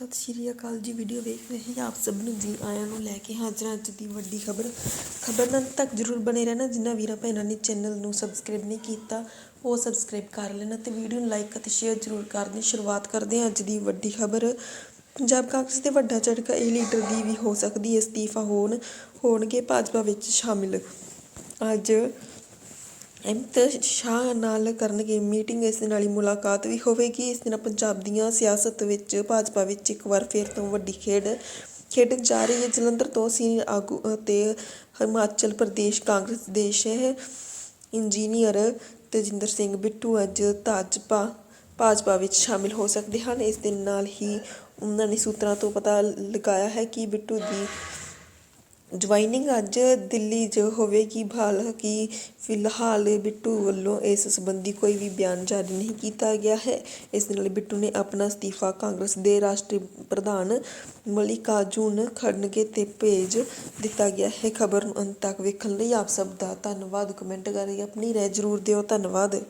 ਸਤਿ ਸ਼੍ਰੀ ਅਕਾਲ ਜੀ ਵੀਡੀਓ ਵੇਖ ਰਹੇ ਹਾਂ ਆਪ ਸਭ ਨੂੰ, ਜੀ ਆਇਆਂ ਨੂੰ ਲੈ ਕੇ ਹਾਜ਼ਰ ਅੱਜ ਦੀ ਵੱਡੀ ਖਬਰ। ਖਬਰ ਤੱਕ ਜਰੂਰ ਬਣੇ ਰਹਿਣਾ ਜਿਨ੍ਹਾਂ ਵੀਰਾਂ ਭੈਣਾਂ ਨੇ ਚੈਨਲ ਨੂੰ ਸਬਸਕ੍ਰਾਈਬ ਨਹੀਂ ਕੀਤਾ, ਉਹ ਸਬਸਕ੍ਰਾਈਬ ਕਰ ਲੈਣਾ ਤੇ ਵੀਡੀਓ ਨੂੰ ਲਾਈਕ ਅਤੇ ਸ਼ੇਅਰ ਜਰੂਰ ਕਰਦੇ ਸ਼ੁਰੂਆਤ ਕਰਦੇ ਹਾਂ ਅੱਜ ਦੀ ਵੱਡੀ ਖਬਰ। ਪੰਜਾਬ ਕਾਂਗਰਸ ਦੇ ਵੱਡਾ ਝਟਕਾ, ਇਹ ਲੀਡਰ ਦੀ ਵੀ ਹੋ ਸਕਦੀ ਹੈ ਅਸਤੀਫਾ ਹੋਣ, ਹੋਣਗੇ ਭਾਜਪਾ ਵਿੱਚ ਸ਼ਾਮਿਲ। ਅੱਜ ਅਮਿਤ ਸ਼ਾਹ ਨਾਲ ਕਰਨਗੇ ਮੀਟਿੰਗ, ਇਸ ਦੇ ਨਾਲ ਹੀ ਮੁਲਾਕਾਤ ਵੀ ਹੋਵੇਗੀ। ਇਸ ਦੇ ਨਾਲ ਪੰਜਾਬ ਦੀਆਂ ਸਿਆਸਤ ਵਿੱਚ ਭਾਜਪਾ ਵਿੱਚ ਇੱਕ ਵਾਰ ਫਿਰ ਤੋਂ ਵੱਡੀ ਖੇਡ ਖੇਡਣ ਜਾ ਰਹੀ ਹੈ। ਜਲੰਧਰ ਤੋਂ ਸੀਨੀਅਰ ਆਗੂ ਅਤੇ ਹਿਮਾਚਲ ਪ੍ਰਦੇਸ਼ ਕਾਂਗਰਸ ਦੇ ਸ਼ਹਿ ਇੰਜੀਨੀਅਰ ਤਜਿੰਦਰ ਸਿੰਘ ਬਿੱਟੂ ਅੱਜ ਭਾਜਪਾ ਭਾਜਪਾ ਵਿੱਚ ਸ਼ਾਮਿਲ ਹੋ ਸਕਦੇ ਹਨ। ਇਸ ਦੇ ਨਾਲ ਹੀ ਉਹਨਾਂ ਨੇ ਸੂਤਰਾਂ ਤੋਂ ਪਤਾ ਲਗਾਇਆ ਹੈ ਕਿ ਬਿੱਟੂ ਦੀ ਜੁਆਇਨਿੰਗ ਅੱਜ ਦਿੱਲੀ 'ਚ ਹੋਵੇਗੀ ਹਾਲਾਂਕਿ ਫਿਲਹਾਲ ਬਿੱਟੂ ਵੱਲੋਂ ਇਸ ਸੰਬੰਧੀ ਕੋਈ ਵੀ ਬਿਆਨ ਜਾਰੀ ਨਹੀਂ ਕੀਤਾ ਗਿਆ ਹੈ। ਇਸ ਨਾਲ ਬਿੱਟੂ ਨੇ ਆਪਣਾ ਅਸਤੀਫਾ ਕਾਂਗਰਸ ਦੇ ਰਾਸ਼ਟਰੀ ਪ੍ਰਧਾਨ ਮਲਿਕਾਰਜੁਨ ਖੜਨਗੇ ਤੇ ਭੇਜ ਦਿੱਤਾ ਗਿਆ ਹੈ। ਖਬਰ ਨੂੰ ਅੰਤ ਤੱਕ ਵੇਖਣ ਲਈ ਆਪ ਸਭ ਦਾ ਧੰਨਵਾਦ। ਕਮੈਂਟ ਕਰਕੇ ਆਪਣੀ ਰਾਏ ਜ਼ਰੂਰ ਦਿਓ। ਧੰਨਵਾਦ।